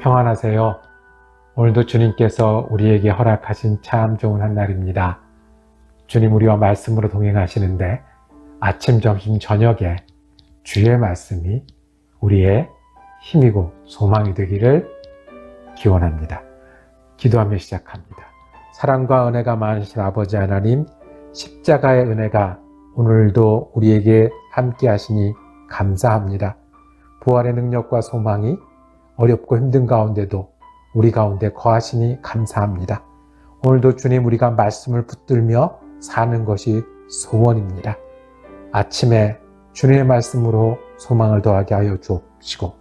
평안하세요. 오늘도 주님께서 우리에게 허락하신 참 좋은 한 날입니다. 주님 우리와 말씀으로 동행하시는데 아침, 점심, 저녁에 주의 말씀이 우리의 힘이고 소망이 되기를 기원합니다. 기도하며 시작합니다. 사랑과 은혜가 많으신 아버지 하나님, 십자가의 은혜가 오늘도 우리에게 함께 하시니 감사합니다. 부활의 능력과 소망이 어렵고 힘든 가운데도 우리 가운데 거하시니 감사합니다. 오늘도 주님 우리가 말씀을 붙들며 사는 것이 소원입니다. 아침에 주님의 말씀으로 소망을 더하게 하여 주옵시고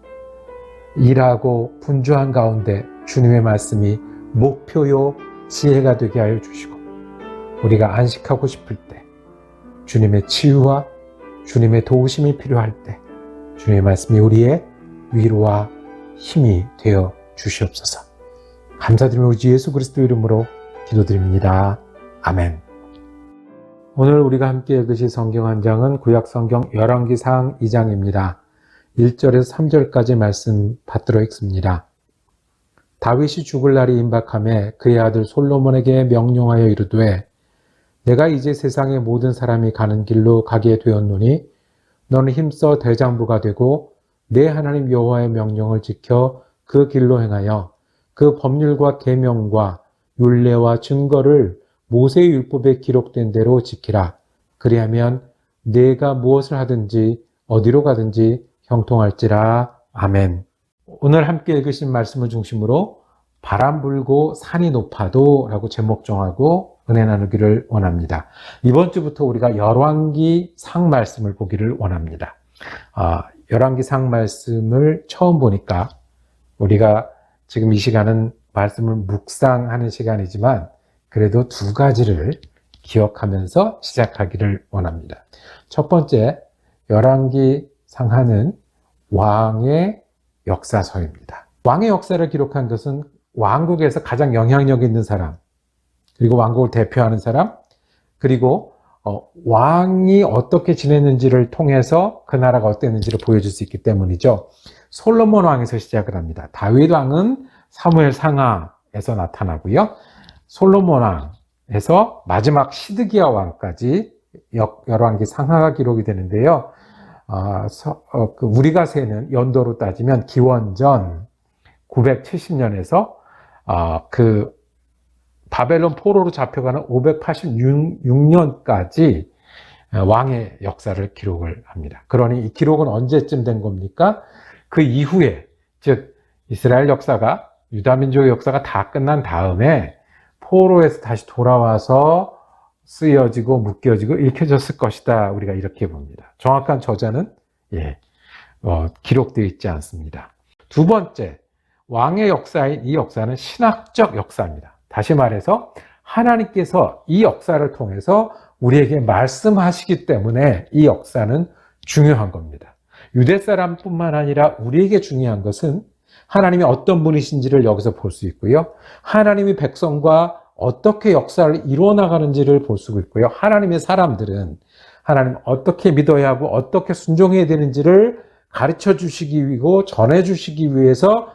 일하고 분주한 가운데 주님의 말씀이 목표요 지혜가 되게 하여 주시고 우리가 안식하고 싶을 때 주님의 치유와 주님의 도우심이 필요할 때 주님의 말씀이 우리의 위로와 힘이 되어 주시옵소서. 감사드리며 우리 주 예수 그리스도 이름으로 기도드립니다. 아멘. 오늘 우리가 함께 읽으실 성경 한 장은 구약 성경 열왕기상 2장입니다. 1절에서 3절까지 말씀 받들어 읽습니다. 다윗이 죽을 날이 임박함에 그의 아들 솔로몬에게 명령하여 이르되 내가 이제 세상의 모든 사람이 가는 길로 가게 되었노니 너는 힘써 대장부가 되고 내 하나님 여호와의 명령을 지켜 그 길로 행하여 그 법률과 계명과 율례와 증거를 모세의 율법에 기록된 대로 지키라. 그리하면 내가 무엇을 하든지 어디로 가든지 형통할지라. 아멘. 오늘 함께 읽으신 말씀을 중심으로 바람 불고 산이 높아도 라고 제목 정하고 은혜 나누기를 원합니다. 이번 주부터 우리가 열왕기 상 말씀을 보기를 원합니다. 아, 열왕기 상 말씀을 처음 보니까 우리가 지금 이 시간은 말씀을 묵상하는 시간이지만 그래도 두 가지를 기억하면서 시작하기를 원합니다. 첫 번째, 열왕기 상하는 왕의 역사서입니다. 왕의 역사를 기록한 것은 왕국에서 가장 영향력 있는 사람, 그리고 왕국을 대표하는 사람, 그리고 어, 왕이 어떻게 지냈는지를 통해서 그 나라가 어땠는지를 보여줄 수 있기 때문이죠. 솔로몬 왕에서 시작을 합니다. 다윗 왕은 사무엘 상하에서 나타나고요. 솔로몬 왕에서 마지막 시드기야 왕까지 열왕기 상하가 기록이 되는데요. 어, 서, 어, 그 우리가 세는 연도로 따지면 기원전 970년에서 어, 그 바벨론 포로로 잡혀가는 586년까지 왕의 역사를 기록을 합니다. 그러니 이 기록은 언제쯤 된 겁니까? 그 이후에, 즉, 이스라엘 역사가, 유다민족의 역사가 다 끝난 다음에 포로에서 다시 돌아와서 쓰여지고 묶여지고 읽혀졌을 것이다. 우리가 이렇게 봅니다. 정확한 저자는, 예, 어, 기록되어 있지 않습니다. 두 번째, 왕의 역사인 이 역사는 신학적 역사입니다. 다시 말해서 하나님께서 이 역사를 통해서 우리에게 말씀하시기 때문에 이 역사는 중요한 겁니다. 유대 사람뿐만 아니라 우리에게 중요한 것은 하나님이 어떤 분이신지를 여기서 볼 수 있고요. 하나님이 백성과 어떻게 역사를 이루어 나가는지를 볼 수 있고요. 하나님의 사람들은 하나님 어떻게 믿어야 하고 어떻게 순종해야 되는지를 가르쳐 주시기 위고 전해 주시기 위해서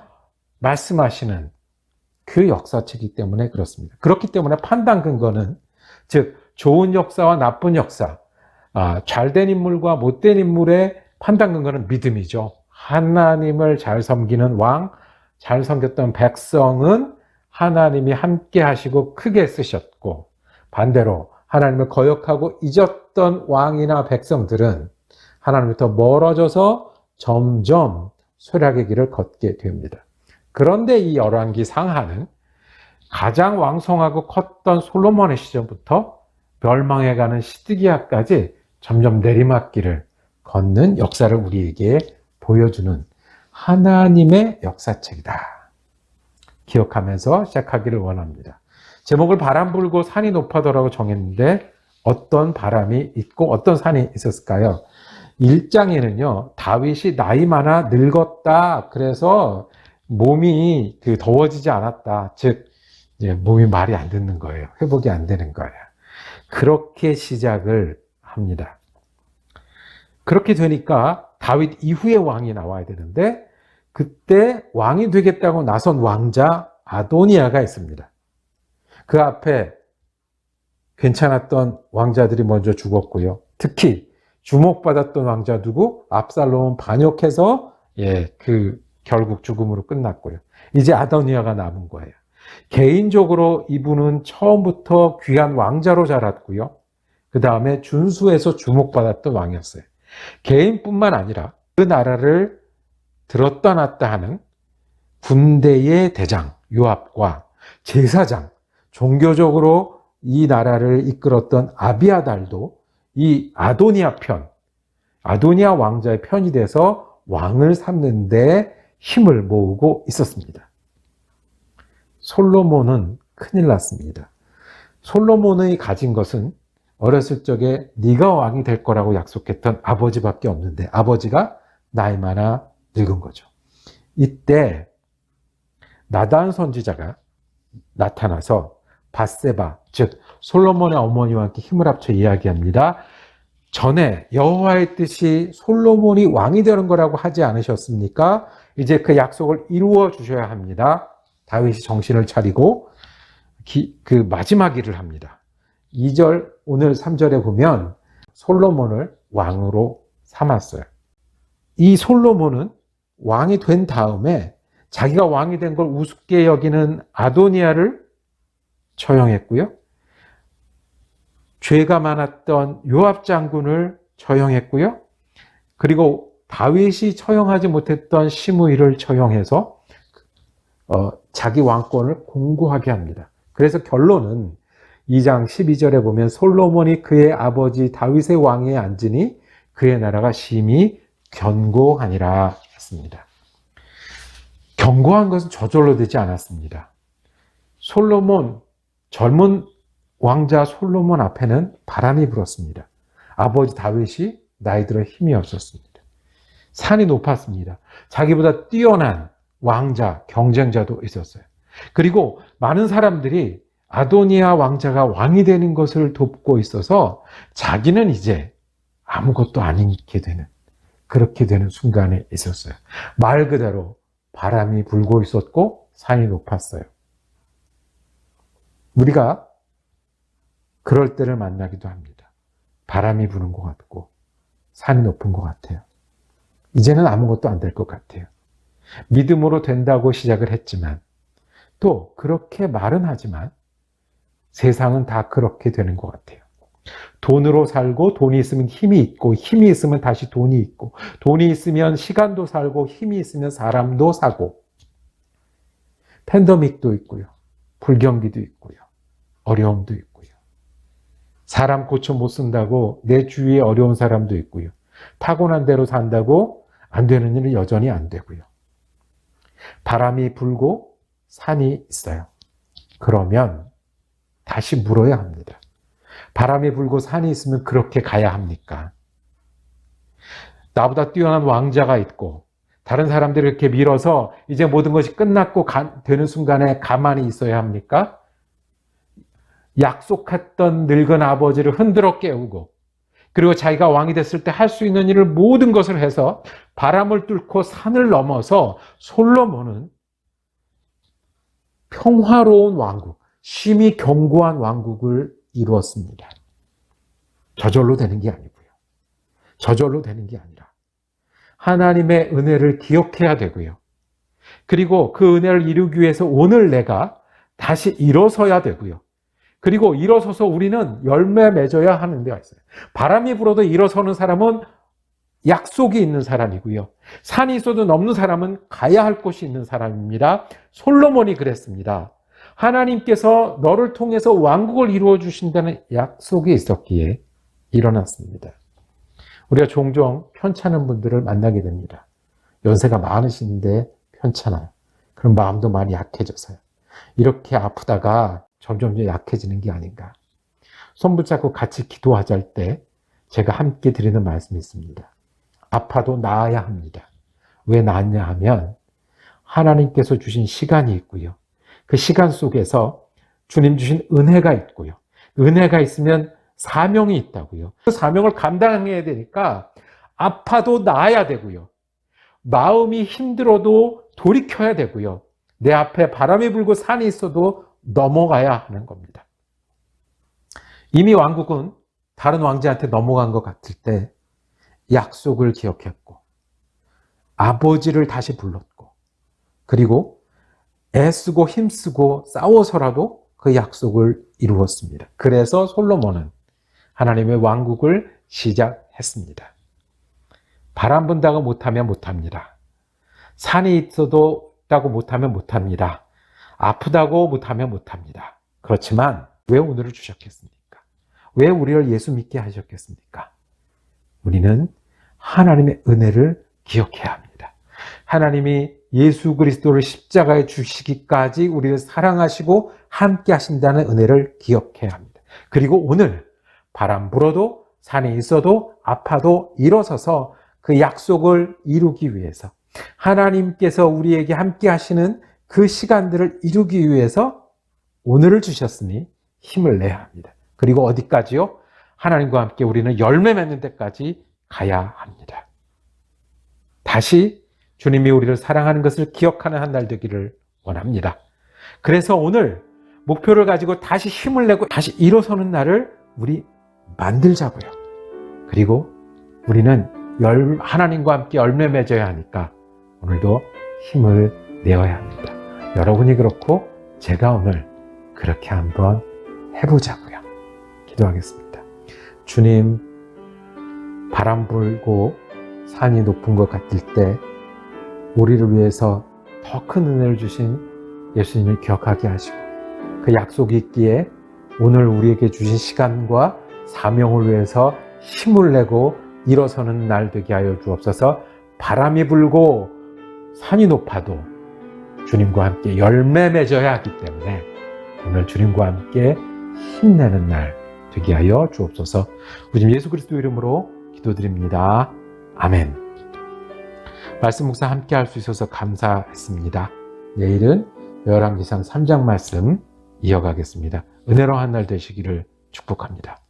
말씀하시는 그 역사책이기 때문에 그렇습니다. 그렇기 때문에 판단 근거는 즉 좋은 역사와 나쁜 역사, 아, 잘된 인물과 못된 인물의 판단 근거는 믿음이죠. 하나님을 잘 섬기는 왕, 잘 섬겼던 백성은 하나님이 함께 하시고 크게 쓰셨고 반대로 하나님을 거역하고 잊었던 왕이나 백성들은 하나님부터 멀어져서 점점 쇠락의 길을 걷게 됩니다. 그런데 이 열왕기 상하는 가장 왕성하고 컸던 솔로몬의 시절부터 멸망해가는 시드기야까지 점점 내리막길을 걷는 역사를 우리에게 보여주는 하나님의 역사책이다. 기억하면서 시작하기를 원합니다. 제목을 바람 불고 산이 높아더라고 정했는데 어떤 바람이 있고 어떤 산이 있었을까요? 1장에는요, 다윗이 나이 많아 늙었다. 그래서 몸이 그 더워지지 않았다. 즉, 몸이 말이 안 듣는 거예요. 회복이 안 되는 거예요. 그렇게 시작을 합니다. 그렇게 되니까 다윗 이후의 왕이 나와야 되는데 그때 왕이 되겠다고 나선 왕자 아도니아가 있습니다. 그 앞에 괜찮았던 왕자들이 먼저 죽었고요. 특히 주목받았던 왕자 누구? 압살롬은 반역해서 예, 그 결국 죽음으로 끝났고요. 이제 아도니아가 남은 거예요. 개인적으로 이분은 처음부터 귀한 왕자로 자랐고요. 그 다음에 준수해서 주목받았던 왕이었어요. 개인뿐만 아니라 그 나라를 들었다 놨다 하는 군대의 대장 요압과 제사장 종교적으로 이 나라를 이끌었던 아비아달도 이 아도니아 편 아도니아 왕자의 편이 돼서 왕을 삼는데 힘을 모으고 있었습니다. 솔로몬은 큰일 났습니다. 솔로몬의 가진 것은 어렸을 적에 네가 왕이 될 거라고 약속했던 아버지밖에 없는데 아버지가 나이 많아 늙은 거죠. 이때 나단 선지자가 나타나서 바세바 즉 솔로몬의 어머니와 함께 힘을 합쳐 이야기합니다. 전에 여호와의 뜻이 솔로몬이 왕이 되는 거라고 하지 않으셨습니까? 이제 그 약속을 이루어 주셔야 합니다. 다윗이 정신을 차리고 기, 그 마지막 일을 합니다. 2절 오늘 3절에 보면 솔로몬을 왕으로 삼았어요. 이 솔로몬은 왕이 된 다음에 자기가 왕이 된 걸 우습게 여기는 아도니아를 처형했고요. 죄가 많았던 요압 장군을 처형했고요. 그리고 다윗이 처형하지 못했던 시므이를 처형해서 어, 자기 왕권을 공고하게 합니다. 그래서 결론은 2장 12절에 보면 솔로몬이 그의 아버지 다윗의 왕에 앉으니 그의 나라가 심히 견고하니라 했습니다. 견고한 것은 저절로 되지 않았습니다. 솔로몬, 젊은 왕자 솔로몬 앞에는 바람이 불었습니다. 아버지 다윗이 나이 들어 힘이 없었습니다. 산이 높았습니다. 자기보다 뛰어난 왕자, 경쟁자도 있었어요. 그리고 많은 사람들이 아도니아 왕자가 왕이 되는 것을 돕고 있어서 자기는 이제 아무것도 아니게 되는 그렇게 되는 순간에 있었어요. 말 그대로 바람이 불고 있었고 산이 높았어요. 우리가 그럴 때를 만나기도 합니다. 바람이 부는 것 같고 산이 높은 것 같아요. 이제는 아무것도 안 될 것 같아요. 믿음으로 된다고 시작을 했지만 또 그렇게 말은 하지만 세상은 다 그렇게 되는 것 같아요. 돈으로 살고 돈이 있으면 힘이 있고 힘이 있으면 다시 돈이 있고 돈이 있으면 시간도 살고 힘이 있으면 사람도 사고 팬더믹도 있고요. 불경기도 있고요. 어려움도 있고요. 사람 고쳐 못 쓴다고 내 주위에 어려운 사람도 있고요. 타고난 대로 산다고 안 되는 일은 여전히 안 되고요. 바람이 불고 산이 있어요. 그러면 다시 물어야 합니다. 바람이 불고 산이 있으면 그렇게 가야 합니까? 나보다 뛰어난 왕자가 있고 다른 사람들을 이렇게 밀어서 이제 모든 것이 끝났고 가, 되는 순간에 가만히 있어야 합니까? 약속했던 늙은 아버지를 흔들어 깨우고 그리고 자기가 왕이 됐을 때 할 수 있는 일을 모든 것을 해서 바람을 뚫고 산을 넘어서 솔로몬은 평화로운 왕국, 심히 견고한 왕국을 이루었습니다. 저절로 되는 게 아니고요. 저절로 되는 게 아니라 하나님의 은혜를 기억해야 되고요. 그리고 그 은혜를 이루기 위해서 오늘 내가 다시 일어서야 되고요. 그리고 일어서서 우리는 열매 맺어야 하는 데가 있어요. 바람이 불어도 일어서는 사람은 약속이 있는 사람이고요. 산이 있어도 넘는 사람은 가야 할 곳이 있는 사람입니다. 솔로몬이 그랬습니다. 하나님께서 너를 통해서 왕국을 이루어 주신다는 약속이 있었기에 일어났습니다. 우리가 종종 편찮은 분들을 만나게 됩니다. 연세가 많으신데 편찮아요. 그럼 마음도 많이 약해져서요. 이렇게 아프다가 점점 약해지는 게 아닌가. 손 붙잡고 같이 기도하자 할 때 제가 함께 드리는 말씀이 있습니다. 아파도 나아야 합니다. 왜 나았냐 하면 하나님께서 주신 시간이 있고요. 그 시간 속에서 주님 주신 은혜가 있고요. 은혜가 있으면 사명이 있다고요. 그 사명을 감당해야 되니까 아파도 나아야 되고요. 마음이 힘들어도 돌이켜야 되고요. 내 앞에 바람이 불고 산이 있어도 넘어가야 하는 겁니다. 이미 왕국은 다른 왕자한테 넘어간 것 같을 때 약속을 기억했고 아버지를 다시 불렀고 그리고 애쓰고 힘쓰고 싸워서라도 그 약속을 이루었습니다. 그래서 솔로몬은 하나님의 왕국을 시작했습니다. 바람 분다고 못하면 못합니다. 산이 있어도 있다고 못하면 못합니다. 아프다고 못하면 못합니다. 그렇지만 왜 오늘을 주셨겠습니까? 왜 우리를 예수 믿게 하셨겠습니까? 우리는 하나님의 은혜를 기억해야 합니다. 하나님이 예수 그리스도를 십자가에 주시기까지 우리를 사랑하시고 함께 하신다는 은혜를 기억해야 합니다. 그리고 오늘 바람 불어도 산에 있어도 아파도 일어서서 그 약속을 이루기 위해서 하나님께서 우리에게 함께 하시는 그 시간들을 이루기 위해서 오늘을 주셨으니 힘을 내야 합니다. 그리고 어디까지요? 하나님과 함께 우리는 열매 맺는 데까지 가야 합니다. 다시 주님이 우리를 사랑하는 것을 기억하는 한 날 되기를 원합니다. 그래서 오늘 목표를 가지고 다시 힘을 내고 다시 일어서는 날을 우리 만들자고요. 그리고 우리는 열, 하나님과 함께 열매 맺어야 하니까 오늘도 힘을 내어야 합니다. 여러분이 그렇고 제가 오늘 그렇게 한번 해보자고요. 기도하겠습니다. 주님, 바람 불고 산이 높은 것 같을 때 우리를 위해서 더 큰 은혜를 주신 예수님을 기억하게 하시고 그 약속이 있기에 오늘 우리에게 주신 시간과 사명을 위해서 힘을 내고 일어서는 날 되게 하여 주옵소서 바람이 불고 산이 높아도 주님과 함께 열매 맺어야 하기 때문에 오늘 주님과 함께 힘내는 날 되게 하여 주옵소서 우리 예수 그리스도 이름으로 기도드립니다. 아멘. 말씀 묵상 함께 할 수 있어서 감사했습니다. 내일은 열왕기상 3장 말씀 이어가겠습니다. 은혜로운 한날 되시기를 축복합니다.